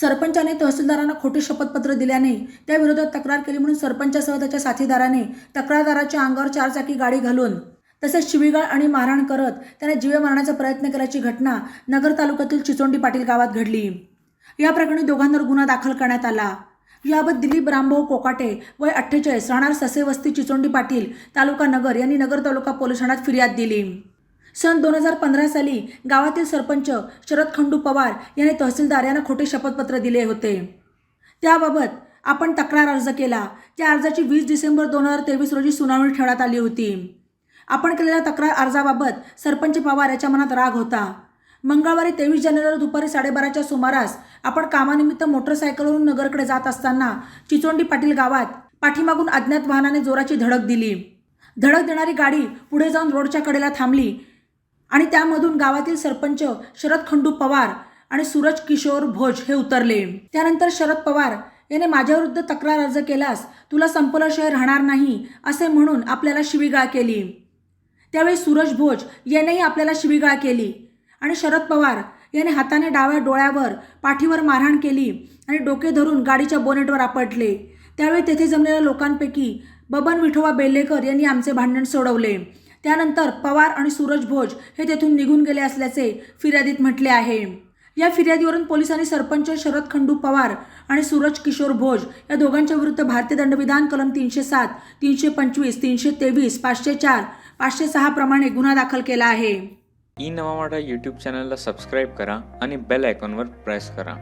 सरपंचाने तहसीलदारांना खोटे शपथपत्र दिल्याने त्याविरोधात तक्रार केली म्हणून सरपंचासह त्याच्या साथीदाराने तक्रारदाराच्या अंगावर चारचाकी गाडी घालून तसेच शिवीगाळ आणि मारहाण करत त्याने जीवे मारण्याचा प्रयत्न केल्याची घटना नगर तालुक्यातील चिचोंडी पाटील गावात घडली. या प्रकरणी दोघांवर गुन्हा दाखल करण्यात आला. याबाबत दिलीप रामभाऊ कोकाटे वय अठ्ठेचाळीस राहणार ससे वस्ती चिचोंडी पाटील तालुका नगर यांनी नगर तालुका पोलीस ठाण्यात फिर्याद दिली. सन दोन हजार पंधरा साली गावातील सरपंच शरद खंडू पवार यांनी तहसीलदार यांना खोटे शपथपत्र दिले होते. त्याबाबत आपण तक्रार अर्ज केला. त्या अर्जाची वीस डिसेंबर दोन हजार तेवीस रोजी सुनावणी ठेवण्यात आली होती. आपण केलेल्या तक्रार अर्जाबाबत सरपंच पवार याच्या मनात राग होता. मंगळवारी तेवीस जानेवारी दुपारी साडेबाराच्या सुमारास आपण कामानिमित्त मोटरसायकलवरून नगरकडे जात असताना चिचोंडी पाटील गावात पाठीमागून अज्ञात वाहनाने जोराची धडक दिली. धडक देणारी गाडी पुढे जाऊन रोडच्या कडेला थांबली. आणि त्यामधून गावातील सरपंच शरद खंडू पवार आणि सूरज किशोर भोज हे उतरले. त्यानंतर शरद पवार याने माझ्याविरुद्ध तक्रार अर्ज केल्यास तुला संपल्याशिवाय राहणार नाही असे म्हणून आपल्याला शिवीगाळ केली. त्यावेळी सूरज भोज यानेही आपल्याला शिवीगाळ केली आणि शरद पवार याने हाताने डाव्या डोळ्यावर पाठीवर मारहाण केली आणि डोके धरून गाडीच्या बोनेटवर आपटले. त्यावेळी तेथे जमलेल्या लोकांपैकी बबन विठोबा बेल्लेकर यांनी आमचे भांडण सोडवले. त्यानंतर पवार आणि सूरज भोज हे तेथून निघून गेले असल्याचे फिर्यादीत म्हटले आहे. या फिर्यादीवरून पोलिसांनी सरपंच शरद खंडू पवार आणि सूरज किशोर भोज या दोघांच्या विरुद्ध भारतीय दंडविधान कलम तीनशे सात तीनशे पंचवीस तीनशे तेवीस पाचशे चार पाचशे सहा प्रमाणे गुन्हा दाखल केला आहे. ई नवा यूट्यूब चॅनलला सबस्क्राईब करा आणि बेल आयकॉनवर प्रेस करा.